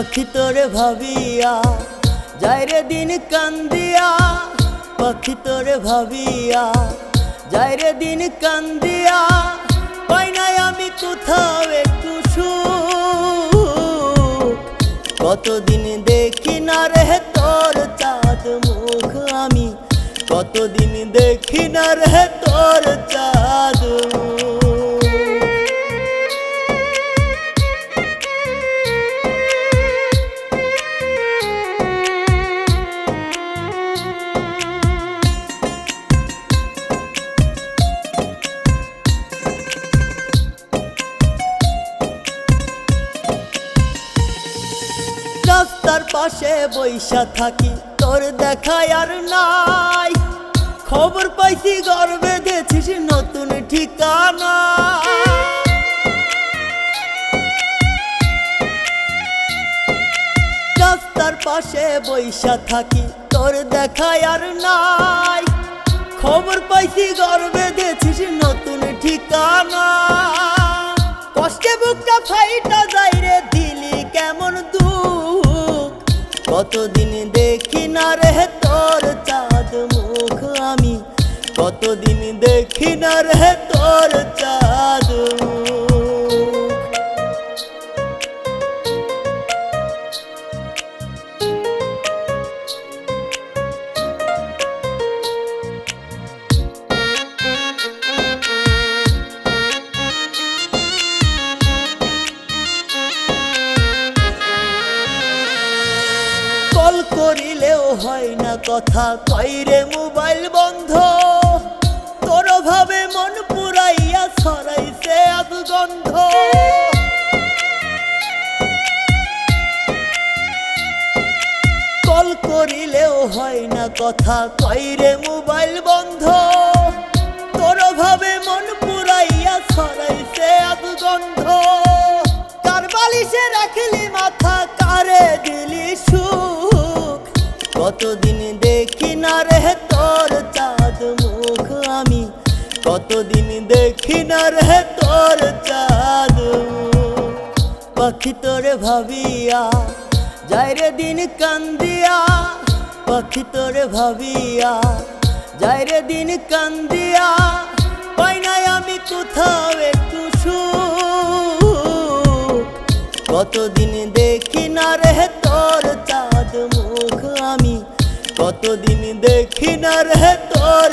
পাখি তোরে ভাবিয়া যাই রে দিন কান্দিয়া। পাখি তোরে ভাবিয়া যাই রে দিন কান্দিয়া। পাই নাই আমি কোথাও একটু কতদিন দেখি না রে তোর চাঁদ মুখ আমি। কতদিন দেখি না রে তোর চাঁদ মুখ। রাস্তার পাশে বৈশা থাকি। তোর দেখায় আর নাই। খবর পাইছি, গর্বে দেখছিস নতুন ঠিকানা। রাস্তার পাশে বৈশা থাকি, তোর দেখায় আর নাই। খবর পাইছি, গর্বে দেখছিস নতুন ঠিকানা। কষ্টে বুকটা ফাইটা করিলেও হয় না কথা। কইরে মোবাইল বন্ধ? তোর ভাবে মন পুরাইয়া ছড়াইছে আগ গন্ধ। কল করিলেও হয় না কথা। কইরে মোবাইল বন্ধ? তোর ভাবে মন পুরাইয়া ছড়াইছে আগ গন্ধ। কার বালিশে রাখলি মাথা? কারে দিলি কতদিন দেখি না রে তোর চাঁদ মুখ আমি? কতদিন দেখি না রে তোর চাঁদ পাখি তোরে ভাবিয়া যাই রে দিন কান্দিয়া। পাখি তোরে ভাবিয়া যাই রে দিন কান্দিয়া। পাই নাই আমি কোথাও একটু কতদিন দেখি না রে তোর চাঁদ কতদিন দেখি না রে তোর